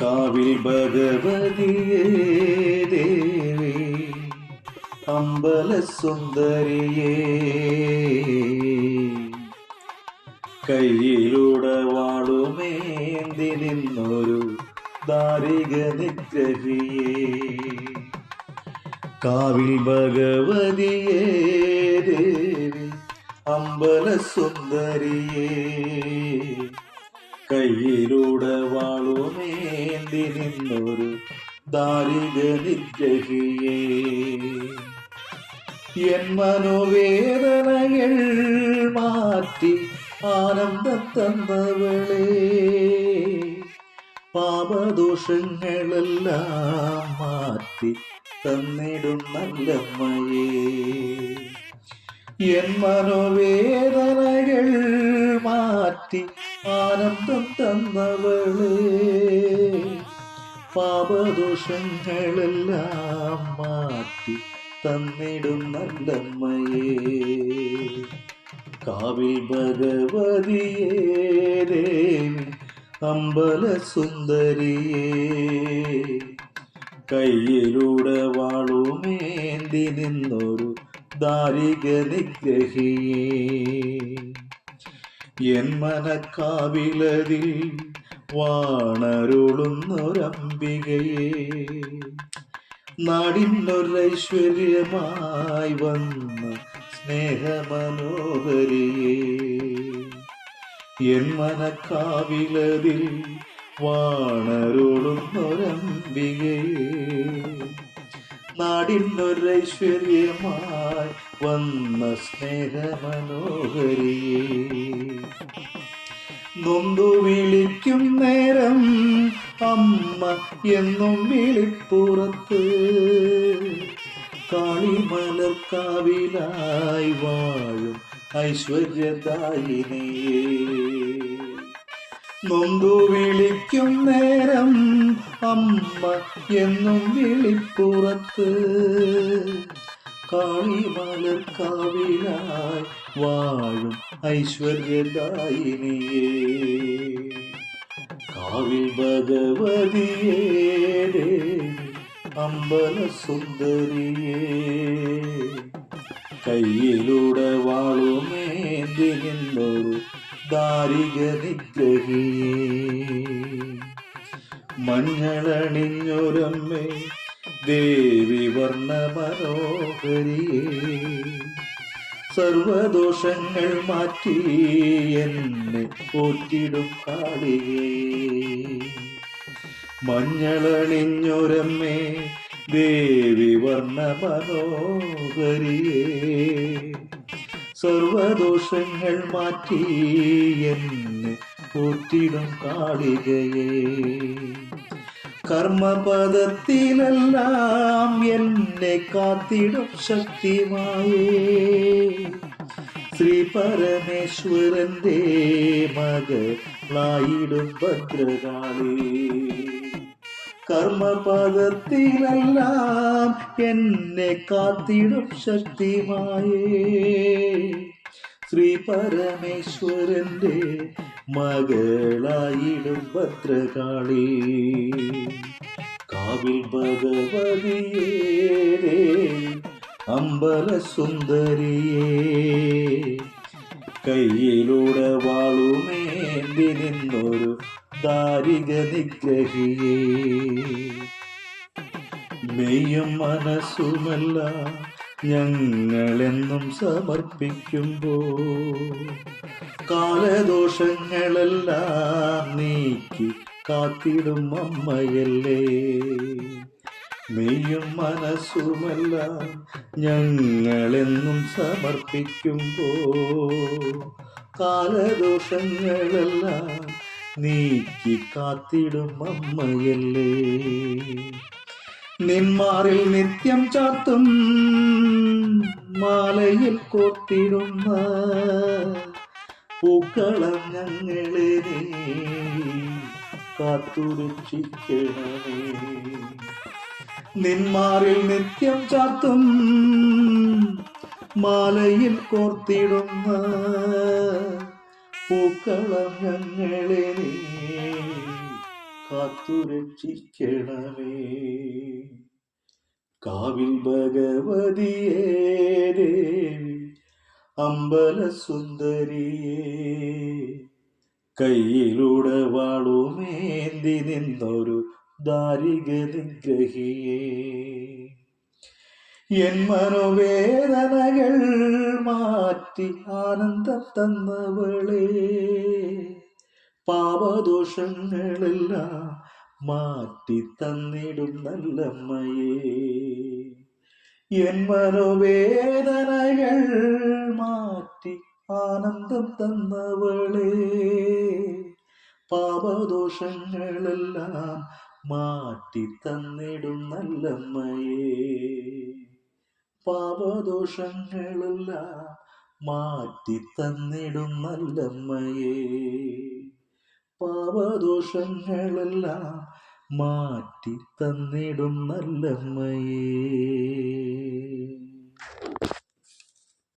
കാവിൽ ഭഗവതിയേ ദേവി അമ്പല സുന്ദരിയേ കയ്യിലൂടെ വാളുമേന്തി നിന്നൊരു ദാരിക നിഗ്രഹിയേ. കാവിൽ ഭഗവതിയേ ദേവി അമ്പല സുന്ദരിയേ കയ്യിലൂടെ വാളുമേന്തി നിന്നൊരു ദാരിക നിഗ്രഹിയേ? എൻ മനോവേദനകൾ മാറ്റി ആനന്ദം തന്നവളേ പാപദോഷങ്ങളെല്ലാം മാറ്റി തന്നിടും നല്ലമ്മയേ എൻ മനോവേദനകൾ മാറ്റി ആനന്ദം തന്നവളേ. പാപദോഷങ്ങളെല്ലാം മാറ്റി തന്നിടും നല്ലമ്മയേ. കാവിൽ ഭഗവതിയേ ദേവി അമ്പല സുന്ദരിയേ കയ്യിലൂടെ വാളുമേന്തി നിന്നൊരു ദാരിക നിഗ്രഹിയേ എൻ മനക്കാവിലതിൽ വാണരുളുന്നൊരംബികയെ. നാടിനൊരൈശ്വര്യമായി വന്ന സ്നേഹമനോഹരിയെ. എൻ മനക്കാവിലതിൽ വാണരുളുന്നൊരംബികയെ. നാടിനൊരൈശ്വര്യമായി വന്ന സ്നേഹമനോഹരിയെ. നൊന്തു വിളിക്കും നേരം അമ്മ എന്നും വിളിപ്പുറത്ത്. കാളിമലർക്കാവിലായി വാഴും ഐശ്വര്യദായിനിയേ. നൊന്തു വിളിക്കും നേരം അമ്മ എന്നും വിളിപ്പുറത്ത്. കാളിമലർക്കാവിലായി വാഴും ഐശ്വര്യദായിനിയേ. കാവിൽ ഭഗവതിയേ അമ്പല സുന്ദരിയേ കയ്യിലൂടെ വാളുമേന്തി നിന്നൊരു ദാരിക നിഗ്രഹിയേ മഞ്ഞളണിഞ്ഞൊരമ്മേ ദേവി വർണ മനോഹരിയേ സർവദോഷങ്ങൾ മാറ്റി എന്നെ പോറ്റിടും കാളിയേ മഞ്ഞളണിഞ്ഞൊരമ്മേ ദേവി വർണ മനോഹരിയേ സർവദോഷങ്ങൾ മാറ്റി എന്നെ പോറ്റിടും കാളികയെ. കർമ്മപദത്തിലെല്ലാം എന്നെ കാത്തിടും ശക്തിമായേ. ശ്രീ പരമേശ്വരന്റെ മകളായിടും ഭദ്രകാളി. കർമ്മപദത്തിലെല്ലാം എന്നെ കാത്തിടും ശക്തിമായേ. ശ്രീ പരമേശ്വരന്റെ മകളായിടും ഭദ്രകാളി. കാവിൽ ഭഗവതിയേ അമ്പല സുന്ദരിയേ കയ്യിലൂടെ വാളുമേന്തി നിന്നൊരു ദാരിക നിഗ്രഹിയേ. മെയ്യും മനസ്സുമല്ല ഞങ്ങളെന്നും സമർപ്പിക്കുമ്പോൾ കാലദോഷങ്ങളെല്ലാം നീക്കി കാത്തിടും അമ്മയല്ലേ. മെയ്യും മനസ്സുമെല്ലാം ഞങ്ങളെന്നും സമർപ്പിക്കുമ്പോൾ കാലദോഷങ്ങളെല്ലാം നീക്കി കാത്തിടും അമ്മയല്ലേ. നിന്മാറിൽ നിത്യം ചാത്തും മാലയിൽ കോർത്തിടുന്ന പൂക്കളം ഞങ്ങളെ കാത്തുരക്ഷിക്കണമേ. നിന്മാറിൽ നിത്യം ചാത്തും മാലയിൽ കോർത്തിടുന്ന പൂക്കളം ഞങ്ങളെ കാത്തുരക്ഷിക്കണമേ. കാവിൽ ഭഗവതിയേ ദേവി അമ്പല സുന്ദരിയേ കയ്യിലൂടെ വാളുമേന്തി നിന്നൊരു ദാരിക നിഗ്രഹിയേ. എൻ മനോവേദനകൾ മാറ്റി ആനന്ദം തന്നവളേ പാപദോഷങ്ങളെല്ലാം മാറ്റി തന്നിടും നല്ലമ്മയേ എൻ മനോവേദനകൾ മാറ്റി ആനന്ദം തന്നവളേ. പാപദോഷങ്ങളെല്ലാം മാറ്റി തന്നിടും നല്ലമ്മയേ പാപദോഷങ്ങളെല്ലാം മാറ്റി തന്നിടും നല്ലമ്മയേ പാപദോഷങ്ങളെല്ലാം മാറ്റി തന്നിടും നല്ലമ്മയേ.